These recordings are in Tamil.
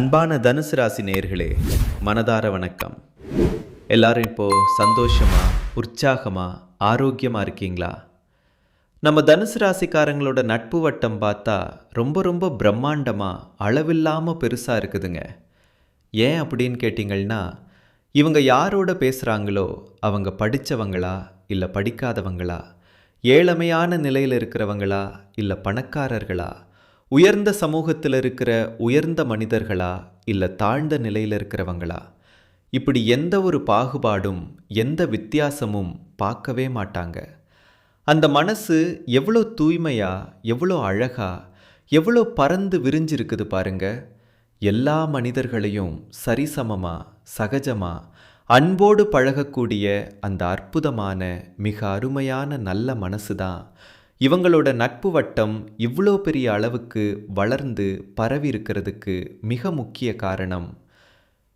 அன்பான தனுசு ராசி நேர்களே மனதார வணக்கம். எல்லாரும் இப்போ சந்தோஷமா உற்சாகமாக ஆரோக்கியமாக இருக்கீங்களா? நம்ம தனுசு ராசிக்காரங்களோட நட்பு வட்டம் பார்த்தா ரொம்ப ரொம்ப பிரம்மாண்டமாக அளவில்லாமல் பெருசாக இருக்குதுங்க. ஏன் அப்படின்னு கேட்டிங்கன்னா இவங்க யாரோட பேசுகிறாங்களோ அவங்க படித்தவங்களா இல்லை படிக்காதவங்களா ஏழமையான நிலையில் இருக்கிறவங்களா இல்லை பணக்காரர்களா உயர்ந்த சமூகத்தில் இருக்கிற உயர்ந்த மனிதர்களா இல்லை தாழ்ந்த நிலையில் இருக்கிறவங்களா? இப்படி எந்த ஒரு பாகுபாடும் எந்த வித்தியாசமும் பார்க்கவே மாட்டாங்க. அந்த மனசு எவ்வளோ தூய்மையா எவ்வளோ அழகா எவ்வளோ பறந்து விரிஞ்சிருக்குது பாருங்க. எல்லா மனிதர்களையும் சரிசமமா சகஜமா அன்போடு பழகக்கூடிய அந்த அற்புதமான மிக அருமையான நல்ல மனசு தான் இவங்களோட நட்பு வட்டம் இவ்வளோ பெரிய அளவுக்கு வளர்ந்து பரவி இருக்கிறதுக்கு மிக முக்கிய காரணம்.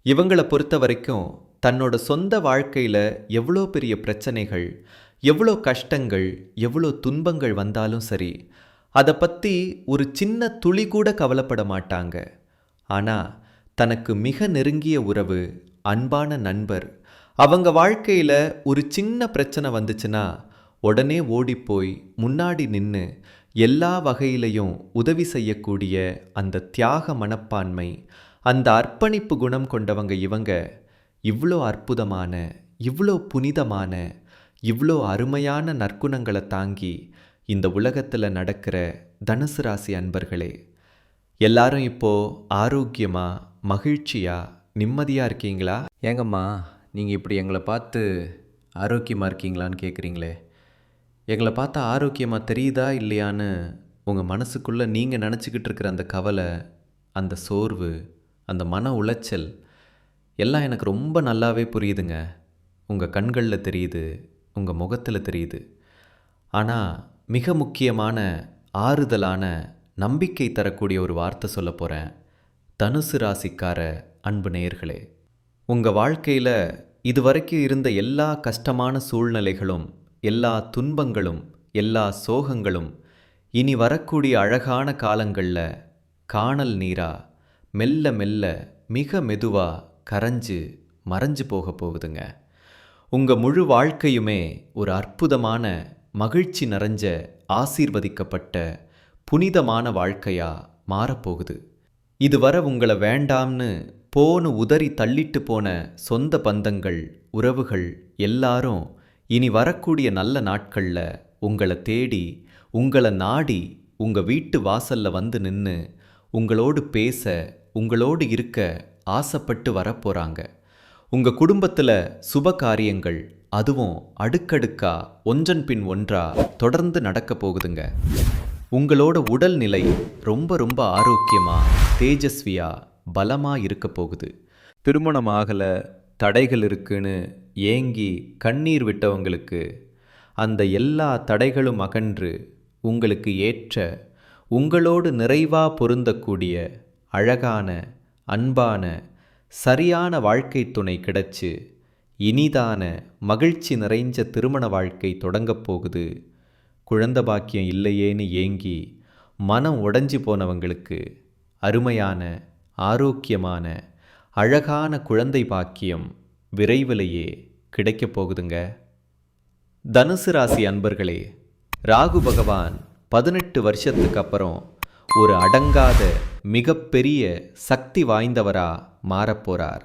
இவங்களை பொறுத்த வரைக்கும் தன்னோட சொந்த வாழ்க்கையில் எவ்வளோ பெரிய பிரச்சனைகள் எவ்வளோ கஷ்டங்கள் எவ்வளோ துன்பங்கள் வந்தாலும் சரி அதை பற்றி ஒரு சின்ன துளி கூட கவலைப்பட மாட்டாங்க. ஆனால் தனக்கு மிக நெருங்கிய உறவு அன்பான நண்பர் அவங்க வாழ்க்கையில் ஒரு சின்ன பிரச்சனை வந்துச்சுன்னா உடனே ஓடிப்போய் முன்னாடி நின்று எல்லா வகையிலையும் உதவி செய்யக்கூடிய அந்த தியாக மனப்பான்மை அந்த அர்ப்பணிப்பு குணம் கொண்டவங்க இவங்க இவ்வளோ அற்புதமான இவ்வளோ புனிதமான இவ்வளோ அருமையான நற்குணங்களை தாங்கி இந்த உலகத்தில் நடக்கிற தனுசு ராசி அன்பர்களே எல்லாரும் இப்போ ஆரோக்கியமாக மகிழ்ச்சியாக நிம்மதியாக இருக்கீங்களா? ஏங்கம்மா நீங்கள் இப்படி எங்களை பார்த்து ஆரோக்கியமாக இருக்கீங்களான்னு கேட்குறீங்களே எங்களை பார்த்தா ஆரோக்கியமாக தெரியுதா இல்லையான்னு உங்கள் மனசுக்குள்ளே நீங்கள் நினச்சிக்கிட்டு இருக்கிற அந்த கவலை அந்த சோர்வு அந்த மன உளைச்சல் எல்லாம் எனக்கு ரொம்ப நல்லாவே புரியுதுங்க. உங்கள் கண்களில் தெரியுது உங்கள் முகத்தில் தெரியுது. ஆனால் மிக முக்கியமான ஆறுதலான நம்பிக்கை தரக்கூடிய ஒரு வார்த்தை சொல்ல போகிறேன் தனுசு ராசிக்கார அன்பு நேயர்களே உங்கள் வாழ்க்கையில் இதுவரைக்கும் இருந்த எல்லா கஷ்டமான சூழ்நிலைகளும் எல்லா துன்பங்களும் எல்லா சோகங்களும் இனி வரக்கூடிய அழகான காலங்களில் காணல் நீரா மெல்ல மெல்ல மிக மெதுவா கரைஞ்சு மறைஞ்சு போக போகுதுங்க. உங்கள் முழு வாழ்க்கையுமே ஒரு அற்புதமான மகிழ்ச்சி நிறைஞ்ச ஆசீர்வதிக்கப்பட்ட புனிதமான வாழ்க்கையா மாறப்போகுது இதுவரை உங்களை வேண்டாம்னு போன்னு உதறி தள்ளிட்டு போன சொந்த பந்தங்கள் உறவுகள் எல்லாரும் இனி வரக்கூடிய நல்ல நாட்களில் உங்களை தேடி உங்களை நாடி உங்கள் வீட்டு வாசலில் வந்து நின்று உங்களோடு பேச உங்களோடு இருக்க ஆசைப்பட்டு வரப்போகிறாங்க உங்கள் குடும்பத்தில் சுப காரியங்கள் அதுவும் அடுக்கடுக்கா ஒன்றன் பின் ஒன்றா தொடர்ந்து நடக்க போகுதுங்க. உங்களோட உடல்நிலை ரொம்ப ரொம்ப ஆரோக்கியமாக தேஜஸ்வியாக பலமாக இருக்க போகுது. திருமணம் ஆகலை தடைகள் இருக்குன்னு ஏங்கி கண்ணீர் விட்டவங்களுக்கு அந்த எல்லா தடைகளும் அகன்று உங்களுக்கு ஏற்ற உங்களோடு நிறைவாக பொருந்தக்கூடிய அழகான அன்பான சரியான வாழ்க்கை துணை கிடைச்சு இனிதான மகிழ்ச்சி நிறைஞ்ச திருமண வாழ்க்கை தொடங்கப் போகுது. குழந்த பாக்கியம் இல்லையேன்னு ஏங்கி மனம் உடஞ்சி போனவங்களுக்கு அருமையான ஆரோக்கியமான அழகான குழந்தை பாக்கியம் விரைவிலேயே கிடைக்கப் போகுதுங்க. தனுசு ராசி அன்பர்களே ராகு பகவான் பதினெட்டு வருஷத்துக்கு அப்புறம் ஒரு அடங்காத மிகப்பெரிய சக்தி வாய்ந்தவரா மாறப்போறார்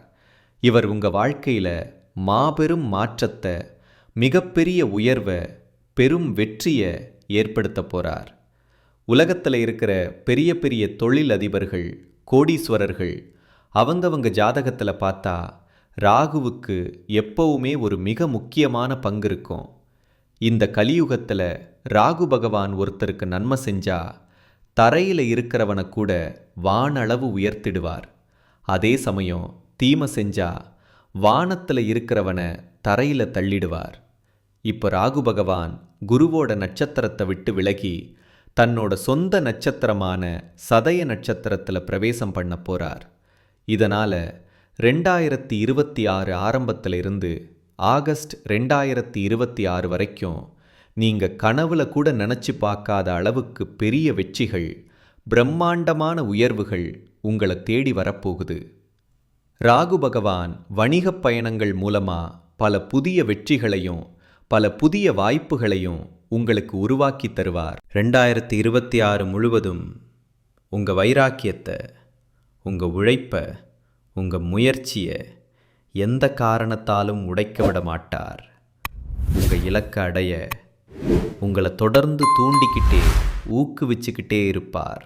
இவர் உங்க வாழ்க்கையில மாபெரும் மாற்றத்தை மிகப்பெரிய உயர்வை பெரும் வெற்றியை ஏற்படுத்த போறார். உலகத்தில் இருக்கிற பெரிய பெரிய தொழில் அதிபர்கள் கோடீஸ்வரர்கள் அவங்கவங்க ஜாதகத்தில் பார்த்தா ராகுவுக்கு எப்பவுமே ஒரு மிக முக்கியமான பங்கு இருக்கும். இந்த கலியுகத்தில் ராகு பகவான் ஒருத்தருக்கு நன்மை செஞ்சா தரையில் இருக்கிறவனை கூட வானளவு உயர்த்திடுவார். அதே சமயம் தீமை செஞ்சா வானத்தில் இருக்கிறவனை தரையில் தள்ளிடுவார். இப்போ ராகு பகவான் குருவோட நட்சத்திரத்தை விட்டு விலகி தன்னோட சொந்த நட்சத்திரமான சதய நட்சத்திரத்தில் பிரவேசம் பண்ண போகிறார் இதனால ரெண்டாயிரத்தி இருபத்தி ஆறு ஆரம்பத்தில் இருந்து ஆகஸ்ட் ரெண்டாயிரத்தி இருபத்தி ஆறு வரைக்கும் நீங்க கனவுல கூட நினைச்சு பார்க்காத அளவுக்கு பெரிய வெற்றிகள் பிரம்மாண்டமான உயர்வுகள் உங்களை தேடி வரப்போகுது. ராகு பகவான் வணிகப் பயணங்கள் மூலமா பல புதிய வெற்றிகளையும் பல புதிய வாய்ப்புகளையும் உங்களுக்கு உருவாக்கி தருவார். ரெண்டாயிரத்தி இருபத்தி ஆறு முழுவதும் உங்கள் வைராக்கியத்தை உங்கள் உழைப்பை உங்கள் முயற்சியை எந்த காரணத்தாலும் உடைக்க விட மாட்டார். உங்கள் இலக்கை அடைய உங்களை தொடர்ந்து தூண்டிக்கிட்டே ஊக்குவிச்சுக்கிட்டே இருப்பார்.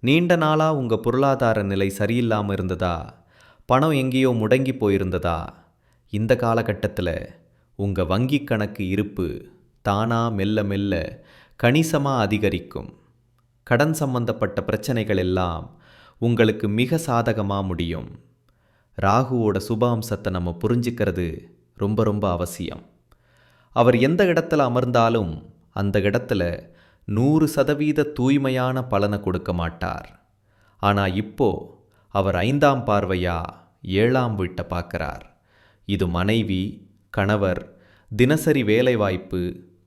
நீண்ட நாளாக உங்கள் பொருளாதார நிலை சரியில்லாமல் இருந்ததா? பணம் எங்கேயோ முடங்கி போயிருந்ததா? இந்த காலகட்டத்தில் உங்கள் வங்கி கணக்கு இருப்பு தானா மெல்ல மெல்ல கணிசமாக அதிகரிக்கும். கடன் சம்பந்தப்பட்ட பிரச்சனைகள் எல்லாம் உங்களுக்கு மிக சாதகமாக முடியும். ராகுவோட சுபாம்சத்தை நம்ம புரிஞ்சுக்கிறது ரொம்ப ரொம்ப அவசியம். அவர் எந்த இடத்துல அமர்ந்தாலும் அந்த இடத்துல நூறு சதவீத தூய்மையான பலனை கொடுக்க மாட்டார். ஆனால் இப்போ அவர் ஐந்தாம் பார்வையா ஏழாம் வீட்டை பார்க்கிறார். இது மனைவி கணவர் தினசரி வேலைவாய்ப்பு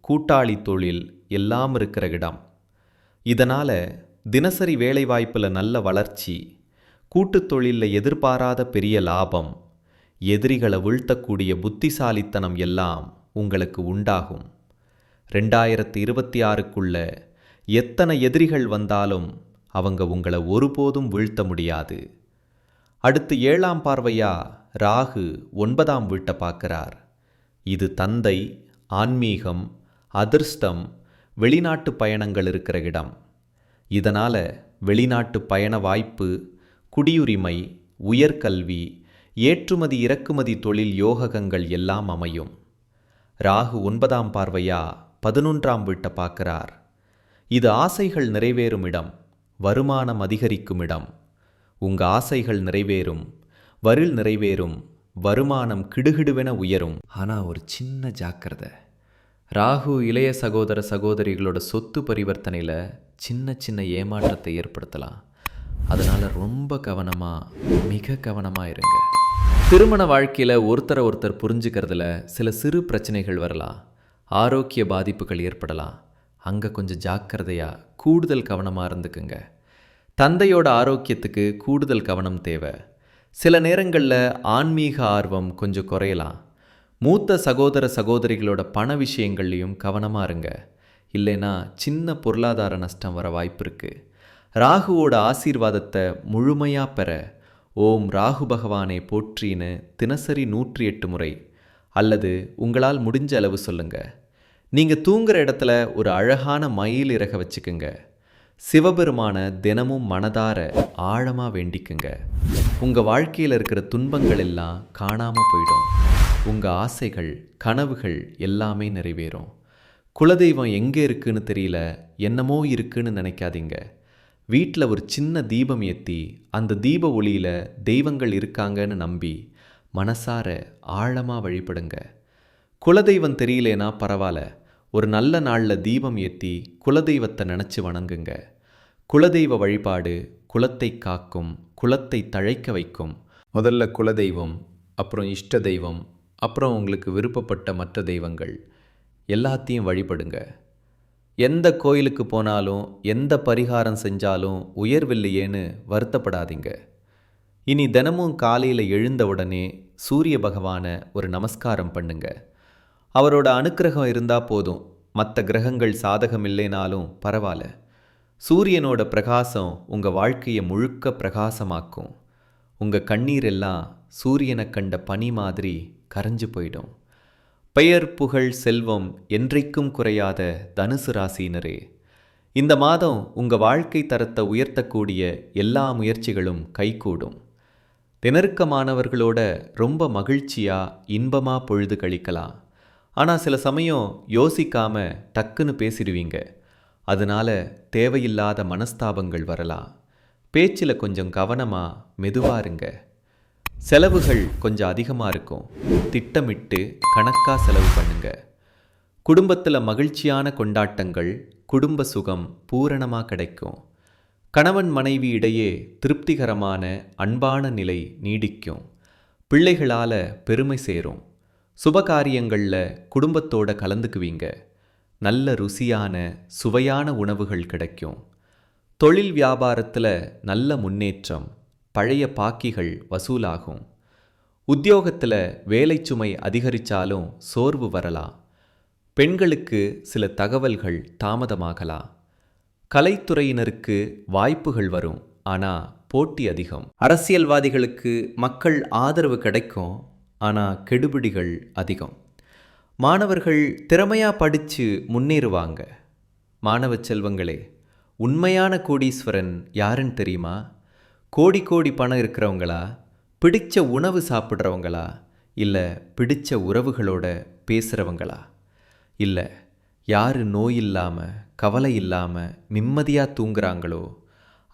கூட்டாளி தொழில் எல்லாம் இருக்கிற இடம். இதனால் தினசரி வேலைவாய்ப்பில் நல்ல வளர்ச்சி கூட்டுத் தொழிலில் எதிர்பாராத பெரிய லாபம் எதிரிகளை வீழ்த்தக்கூடிய புத்திசாலித்தனம் எல்லாம் உங்களுக்கு உண்டாகும். ரெண்டாயிரத்தி இருபத்தி ஆறுக்குள்ள எத்தனை எதிரிகள் வந்தாலும் அவங்க உங்களை ஒருபோதும் வீழ்த்த முடியாது. அடுத்து ஏழாம் பார்வையா ராகு ஒன்பதாம் வீட்டை பார்க்கிறார். இது தந்தை ஆன்மீகம் அதிர்ஷ்டம் வெளிநாட்டு பயணங்கள் இருக்கிற இடம். இதனால் வெளிநாட்டு பயண வாய்ப்பு குடியுரிமை உயர்கல்வி ஏற்றுமதி இறக்குமதி தொழில் யோகங்கள் எல்லாம் அமையும். ராகு ஒன்பதாம் பார்வையா பதினொன்றாம் வீட்டை பார்க்கிறார். இது ஆசைகள் நிறைவேறும் இடம் வருமானம் அதிகரிக்கும் இடம். உங்க ஆசைகள் நிறைவேறும் வரில் நிறைவேறும் வருமானம் கிடுகிடுவென உயரும். ஆனால் ஒரு சின்ன ஜாக்கிரதை. ராகு இளைய சகோதர சகோதரிகளோட சொத்து பரிவர்த்தனையில் சின்ன சின்ன ஏமாற்றத்தை ஏற்படுத்தலாம். அதனால் ரொம்ப கவனமாக மிக கவனமாக இருங்க. திருமண வாழ்க்கையில் ஒருத்தரை ஒருத்தர் புரிஞ்சுக்கிறதுல சில சிறு பிரச்சனைகள் வரலாம். ஆரோக்கிய பாதிப்புகள் ஏற்படலாம். அங்கே கொஞ்சம் ஜாக்கிரதையாக கூடுதல் கவனமாக இருந்துக்குங்க. தந்தையோட ஆரோக்கியத்துக்கு கூடுதல் கவனம் தேவை. சில நேரங்களில் ஆன்மீக ஆர்வம் கொஞ்சம் குறையலாம். மூத்த சகோதர சகோதரிகளோட பண விஷயங்கள்லையும் கவனமாக இருங்க. இல்லைன்னா சின்ன பொருளாதார நஷ்டம் வர வாய்ப்பு இருக்குது ராகுவோட ஆசீர்வாதத்தை முழுமையாக பெற ஓம் ராகு பகவானை போற்றின்னு தினசரி நூற்றி எட்டு முறை அல்லது உங்களால் முடிஞ்ச அளவு சொல்லுங்கள் நீங்கள் தூங்குற இடத்துல ஒரு அழகான மயில் இறக வச்சுக்குங்க. சிவபெருமான தினமும் மனதார ஆழமாக வேண்டிக்குங்க. உங்கள் வாழ்க்கையில் இருக்கிற துன்பங்கள் எல்லாம் காணாமல் போயிடும். உங்கள் ஆசைகள் கனவுகள் எல்லாமே நிறைவேறும். குலதெய்வம் எங்கே இருக்குன்னு தெரியல என்னமோ இருக்குன்னு நினைக்காதீங்க. வீட்டில் ஒரு சின்ன தீபம் ஏற்றி அந்த தீப ஒளியில் தெய்வங்கள் இருக்காங்கன்னு நம்பி மனசார ஆழமாக வழிபடுங்க. குலதெய்வம் தெரியலேனா பரவாயில்ல. ஒரு நல்ல நாளில் தீபம் ஏற்றி குலதெய்வத்தை நினச்சி வணங்குங்க. குலதெய்வ வழிபாடு குலத்தை காக்கும் குலத்தை தழைக்க வைக்கும். முதல்ல குலதெய்வம் அப்புறம் இஷ்ட தெய்வம் அப்புறம் உங்களுக்கு விருப்பப்பட்ட மற்ற தெய்வங்கள். எல்லாத்தையும் வழிபடுங்க. எந்த கோயிலுக்கு போனாலும் எந்த பரிகாரம் செஞ்சாலும் உயர்வில்லையேன்னு வருத்தப்படாதீங்க. இனி தினமும் காலையில் எழுந்த உடனே சூரிய பகவானை ஒரு நமஸ்காரம் பண்ணுங்க. அவரோட அனுக்கிரகம் இருந்தால் போதும். மற்ற கிரகங்கள் சாதகம் இல்லைனாலும் பரவாயில்ல. சூரியனோட பிரகாசம் உங்கள் வாழ்க்கையை முழுக்க பிரகாசமாக்கும். உங்கள் கண்ணீர் எல்லாம் சூரியனை கண்ட பனி மாதிரி கரைஞ்சு போயிடும். பெயர் புகழ் செல்வம் என்றைக்கும் குறையாத தனுசு ராசியினரே. இந்த மாதம் உங்கள் வாழ்க்கை தரத்தை உயர்த்தக்கூடிய எல்லா முயற்சிகளும் கைகூடும். திணறுக்கமானவர்களோட ரொம்ப மகிழ்ச்சியா இன்பமா பொழுது கழிக்கலாம். ஆனால் சில சமயம் யோசிக்காம டக்குன்னு பேசிடுவீங்க. அதனால தேவையில்லாத மனஸ்தாபங்கள் வரலாம். பேச்சில் கொஞ்சம் கவனமாக மெதுவாக இருங்க செலவுகள் கொஞ்சம் அதிகமாக இருக்கும். திட்டமிட்டு கணக்காக செலவு பண்ணுங்க. குடும்பத்தில் மகிழ்ச்சியான கொண்டாட்டங்கள் குடும்ப சுகம் பூரணமாக கிடைக்கும். கணவன் மனைவி இடையே திருப்திகரமான அன்பான நிலை நீடிக்கும். பிள்ளைகளால் பெருமை சேரும். சுபகாரியங்களில் குடும்பத்தோட கலந்துக்குவீங்க. நல்ல ருசியான சுவையான உணவுகள் கிடைக்கும். தொழில் வியாபாரத்தில் நல்ல முன்னேற்றம் பழைய பாக்கிகள் வசூலாகும். உத்தியோகத்தில் வேலை சுமை அதிகரித்தாலும் சோர்வு வரலாம். பெண்களுக்கு சில தகவல்கள் தாமதமாகலாம். கலைத்துறையினருக்கு வாய்ப்புகள் வரும் ஆனால் போட்டி அதிகம். அரசியல்வாதிகளுக்கு மக்கள் ஆதரவு கிடைக்கும் ஆனால் கெடுபிடிகள் அதிகம். மாணவர்கள் திறமையாக படித்து முன்னேறுவாங்க. மாணவ செல்வங்களே உண்மையான கோடீஸ்வரன் யாருன்னு தெரியுமா? கோடி கோடி பணம் இருக்கிறவங்களா? பிடிச்ச உணவு சாப்பிட்றவங்களா? இல்லை பிடிச்ச உறவுகளோட பேசுகிறவங்களா இல்லை யார் நோய் இல்லாமல் கவலை இல்லாமல் நிம்மதியாக தூங்குறாங்களோ?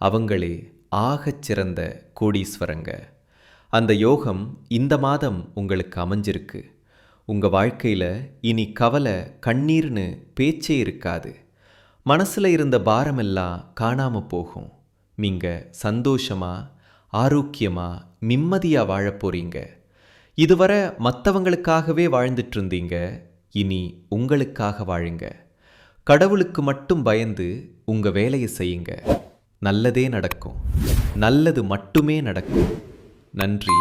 அவங்களே ஆகச்சிறந்த கோடீஸ்வரங்க. அந்த யோகம் இந்த மாதம் உங்களுக்கு அமைஞ்சிருக்கு. உங்கள் வாழ்க்கையில் இனி கவலை கண்ணீர்னு பேச்சே இருக்காது. மனசில் இருந்த பாரமெல்லாம் காணாமல் போகும். நீங்கள் சந்தோஷமாக ஆரோக்கியமாக நிம்மதியாக வாழ போறீங்க. இதுவரை மற்றவங்களுக்காகவே வாழ்ந்துட்டு இருந்தீங்க. இனி உங்களுக்காக வாழுங்க. கடவுளுக்கு மட்டும் பயந்து உங்க வேலையை செய்யுங்க. நல்லதே நடக்கும். நல்லது மட்டுமே நடக்கும். நன்றி.